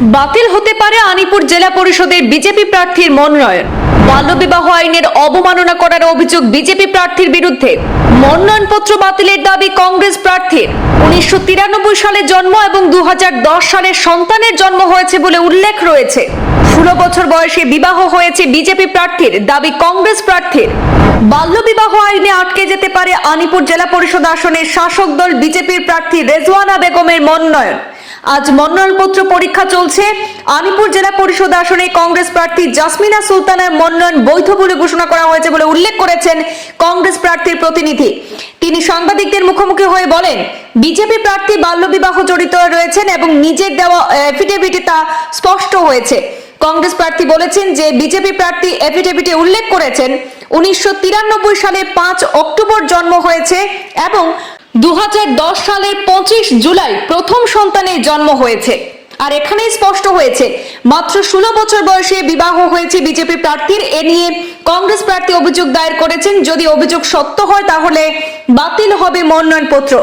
বাতিল হতে পারে আনিপুর জেলা পরিষদের বিজেপি প্রার্থীর মনোনয়ন। বাল্যবিবাহ আইনের অবমাননা করার অভিযোগ বিজেপি প্রার্থীর বিরুদ্ধে। মনোনয়নপত্র বাতিলের দাবি কংগ্রেস প্রার্থীর। উনিশশো সালে জন্ম এবং দু সালে সন্তানের জন্ম হয়েছে বলে উল্লেখ রয়েছে। ষোলো বছর বয়সে বিবাহ হয়েছে বিজেপি প্রার্থীর দাবি কংগ্রেস প্রার্থীর। বাল্যবিবাহ আইনে আটকে যেতে পারে আনিপুর জেলা পরিষদ আসনের শাসক দল বিজেপির প্রার্থী রেজওয়ানা বেগমের মনোনয়ন। আজ মনোনয়নপত্র পরীক্ষা চলছে। আলিপুর জেলা পরিষদ আসনে কংগ্রেস প্রার্থী জাসমিনা সুলতানের মনোনয়ন বৈধ বলে ঘোষণা করা হয়েছে বলে উল্লেখ করেছেন কংগ্রেস প্রার্থীর প্রতিনিধি। তিনি সাংবাদিকদের মুখোমুখি হয়ে বলেন, বিজেপি প্রার্থী বাল্যবিবাহ জড়িত রয়েছেন এবং নিজের দেওয়া এফিডেভিটে তা স্পষ্ট হয়েছে। কংগ্রেস প্রার্থী বলেছেন যে বিজেপি প্রার্থী এফিডেভিটে উল্লেখ করেছেন, উনিশশো তিরানব্বই সালে পাঁচ অক্টোবর জন্ম হয়েছে এবং দু সালের পঁচিশ জুলাই প্রথম সন্তানের জন্ম হয়েছে। আর এখানেই স্পষ্ট হয়েছে, মাত্র ষোলো বছর বয়সে বিবাহ হয়েছে বিজেপি প্রার্থীর। এ নিয়ে কংগ্রেস প্রার্থী অভিযোগ দায়ের করেছেন। যদি অভিযোগ সত্য হয়, তাহলে বাতিল হবে মনোনয়নপত্র।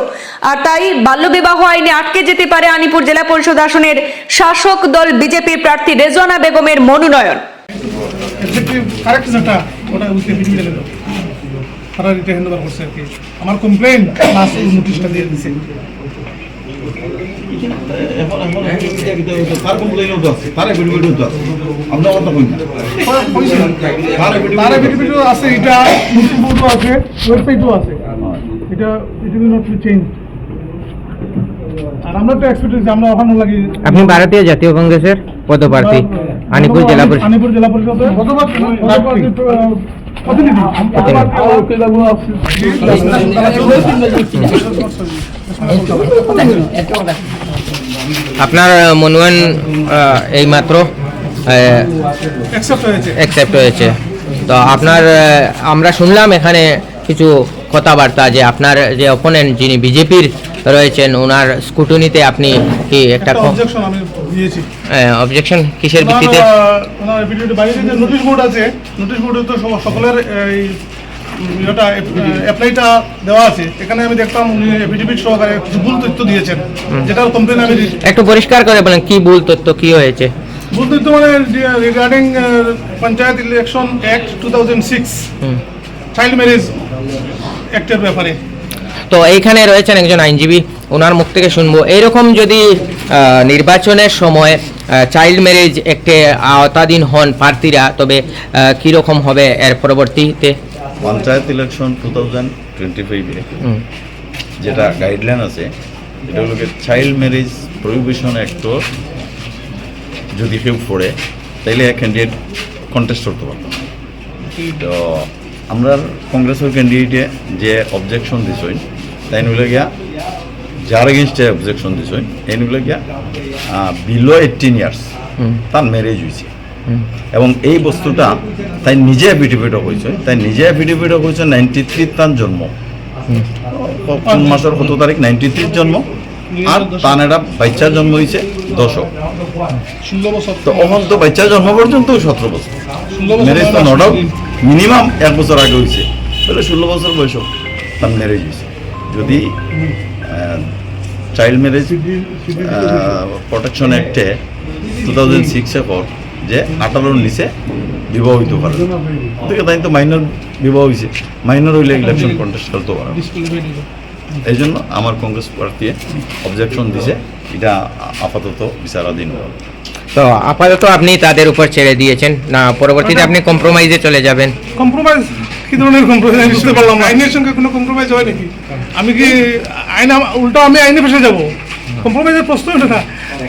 আর তাই বাল্যবিবাহ আইনে আটকে যেতে পারে আনিপুর জেলা পরিষদ আসনের শাসক দল বিজেপির প্রার্থী রেজওয়ানা বেগমের মনোনয়ন। তারা রিটে হ্যান্ড ওভার করছে আর কি। আমার কমপ্লেন লাস্ট নোটিশটা দিয়ে দিছে। আছে এটা আছে ওয়েবসাইটও আছে। এটা ইট উইল নট চেঞ্জ আর আমরা তো এক্সপেক্ট আমরা ওখানে লাগি আপনি ভারতীয় জাতীয় কংগ্রেসের পদপ্রার্থী আনিপুর জেলা পরিষদ। আনিপুর জেলা পদপ্রার্থী, আপনার মনোনয়ন আহ, এইমাত্র অ্যাকসেপ্ট হয়েছে। তো আপনার আমরা শুনলাম এখানে কিছু কথাবার্তা যে আপনার যে অপোনেন্ট যিনি বিজেপির রয়েছেন। ওনার স্কুটনিতে আপনি কি একটা অবজেকশন আমি দিয়েছি অবজেকশন কিসের ভিত্তিতে? ওনার বাইরে যে নোটিশ বোর্ড আছে নোটিশ বোর্ডে তো সব- সকলের এই এটা অ্যাপ্লাইটা দেওয়া আছে। এখানে আমি দেখতাম উনি এফিডেভিট সহকারে কিছু ভুল তথ্য দিয়েছেন। যেটার কমপ্লেন আমি একটু পরিষ্কার করে বলেন কি ভুল তথ্য কি হয়েছে? ভুল তথ্য মানে regarding panchayat election act two thousand six. Child marriage অ্যাক্টের ব্যাপারে। তো এইখানে রয়েছেন একজন আইনজীবী ওনার মুখ থেকে শুনব। এইরকম যদি নির্বাচনের সময় চাইল্ড ম্যারেজ একটে আওতাধীন হন প্রার্থীরা তবে কীরকম হবে এর পরবর্তীতে? Panchayat election two thousand twenty ফাইভে যেটা গাইডলাইন আছে এটা হলো চাইল্ড ম্যারেজ প্রহিবিশন অ্যাক্টর যদি কেউ পড়ে তাইলে ক্যান্ডিডেট কন্টেস্ট করতে পারতো। তো আমরা কংগ্রেসের ক্যান্ডিডেটে যে অবজেকশন দিছই তাই নিলে গিয়া যার এগেনস্টে অবজেকশন দিছই এই নিলে গিয়া বিলো এইটিন ইয়ার্স তার ম্যারেজ হয়েছে এবং এই বস্তুটা তাই নিজে অ্যাফিডেভিটও হয়েছে তাই নিজে অ্যাফিডেভিটও হয়েছে নাইনটি থ্রি তার জন্ম। কোন মাসের কত তারিখ? নাইনটি থ্রির জন্ম। আর তার একটা বাচ্চার জন্ম হয়েছে দশক। ষোলো বছর। তো অহন তো বাচ্চার জন্ম পর্যন্ত সতেরো বছর। ম্যারেজ তো। নো ডাউট মিনিমাম এক বছর আগে হয়েছে তাহলে ষোলো বছর বয়স তার ম্যারেজ হয়েছে যদি চাইল্ড ম্যারেজ প্রোটেকশন অ্যাক্টে টু থাউজেন্ড সিক্সে পর যে আঠারোর নিচে বিবাহ হইতে পারে। থেকে তাই তো মাইনর বিবাহ হয়েছে মাইনর হইলে ইলেকশন কন্টেস্ট করতে পারে। এই জন্য আমার কংগ্রেস প্রার্থী অবজেকশন দিছে। এটা আপাতত বিচারাধীন তো আপাতত আপনি তাদের উপর ছেড়ে দিয়েছেন। না পরবর্তীতে আপনি কম্প্রোমাইজে চলে যাবেন। কম্প্রোমাইজ কি ধরনের কম্প্রোমাইজ বুঝতে পারলাম না। আইনের সঙ্গে কোনো কম্প্রোমাইজ হয় নাকি? আমি কি আইন উল্টো আমি আইনে ফেসে যাব? কম্প্রোমাইজের প্রশ্ন ওঠে না।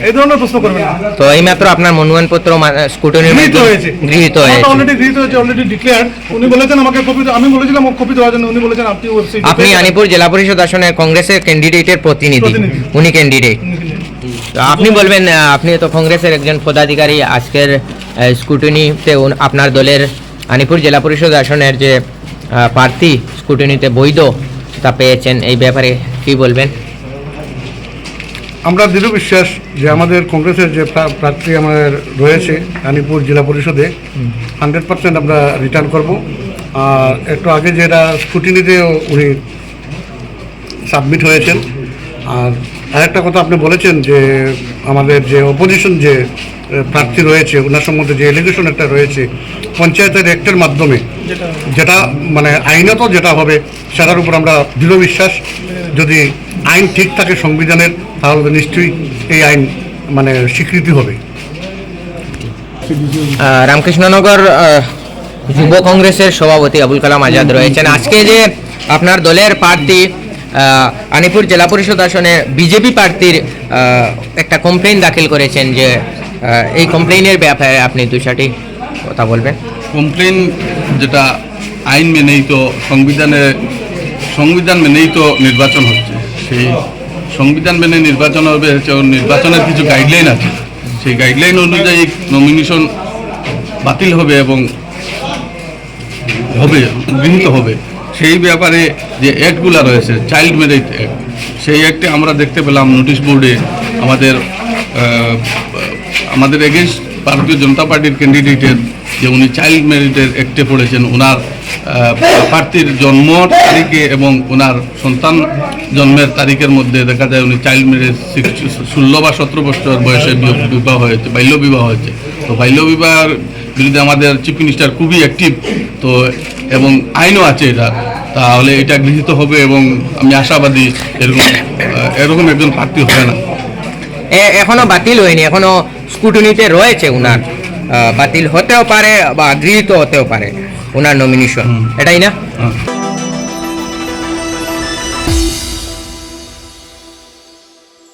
এই ধরনের প্রশ্ন করবে না। তো এইমাত্র আপনার মনোনয়নপত্র স্কুটনির গৃহীত হয়েছে। গৃহীত হয়েছে। অলরেডি গৃহীত হয়েছে অলরেডি ডিক্লেয়ার উনি বলেছেন আমাকে কপি আমি বলেছিলাম কপি দেওয়ার জন্য। উনি বলেছেন আপনি ওয়েবসাইট আপনি আনিপুর জেলা পরিষদ আসনে কংগ্রেসের ক্যান্ডিডেটের প্রতিনিধি। উনি ক্যান্ডিডেট আপনি বলবেন আপনি তো কংগ্রেসের একজন পদাধিকারী, আজকের স্কুটিনিতে আপনার দলের আনিপুর জেলা পরিষদ আসনের যে প্রার্থী স্কুটিনিতে বৈধ তা পেয়েছেন, এই ব্যাপারে কি বলবেন? আমরা দৃঢ় বিশ্বাস যে আমাদের কংগ্রেসের যে প্রার্থী আমাদের রয়েছে রানীপুর জেলা পরিষদে, হান্ড্রেড পার্সেন্ট আমরা রিটার্ন করব। আর একটু আগে যেটা স্কুটিনিতে উনি সাবমিট হয়েছেন, আর আরেকটা কথা আপনি বলেছেন যে আমাদের যে অপোজিশন যে প্রার্থী রয়েছে ওনার সম্বন্ধে যে এলিগেশন একটা রয়েছে পঞ্চায়েতের অ্যাক্টের মাধ্যমে যেটা মানে আইনত যেটা হবে সেটার উপর আমরা দৃঢ় বিশ্বাস। যদি আইন ঠিক থাকে সংবিধানের তাহলে নিশ্চয়ই এই আইন মানে স্বীকৃতি হবে। রামকৃষ্ণনগর যুব কংগ্রেসের সভাপতি আবুল কালাম আজাদ রয়েছেন। আজকে যে আপনার দলের প্রার্থী আনিপুর জেলা পরিষদ আসনে বিজেপি প্রার্থীর একটা কমপ্লেন দাখিল করেছেন যে এই কমপ্লেনের ব্যাপারে আপনি দু চারটি কথা বলবেন। কমপ্লেন যেটা আইন মেনেই তো সংবিধানে, সংবিধান মেনেই তো নির্বাচন হচ্ছে। সেই সংবিধান মেনে নির্বাচন হবে, হচ্ছে নির্বাচনের কিছু গাইডলাইন আছে। সেই গাইডলাইন অনুযায়ী নমিনেশন বাতিল হবে এবং হবে, গৃহীত হবে। সেই ব্যাপারে যে অ্যাক্টগুলো রয়েছে চাইল্ড ম্যারেজ অ্যাক্ট সেই অ্যাক্টে আমরা দেখতে পেলাম নোটিশ বোর্ডে আমাদের আমাদের এগেনস্ট ভারতীয় জনতা পার্টির ক্যান্ডিডেটের যে উনি চাইল্ড ম্যারেজের অ্যাক্টে পড়েছেন ওনার প্রার্থীর জন্ম তারিখে এবং ওনার সন্তান জন্মের তারিখের মধ্যে দেখা যায় উনি চাইল্ড ম্যারেজ ষোলো বা সতেরো বছর বয়সে বিবাহ হয়েছে, বাল্য বিবাহ হয়েছে। তো বাল্য বিবাহের বিরুদ্ধে আমাদের চিফ মিনিস্টার খুবই অ্যাক্টিভ তো এবং আইনও আছে এটা তাহলে এটা গৃহীত হবে এবং আমি আশাবাদী এরকম এরকম একজন প্রার্থী হবে না। এখনও বাতিল হয়নি এখনও স্কুটনিতে রয়েছে উনার বাতিল হতেও পারে বা গৃহীত হতেও পারে ওনার নমিনেশন এটাই না? হ্যাঁ।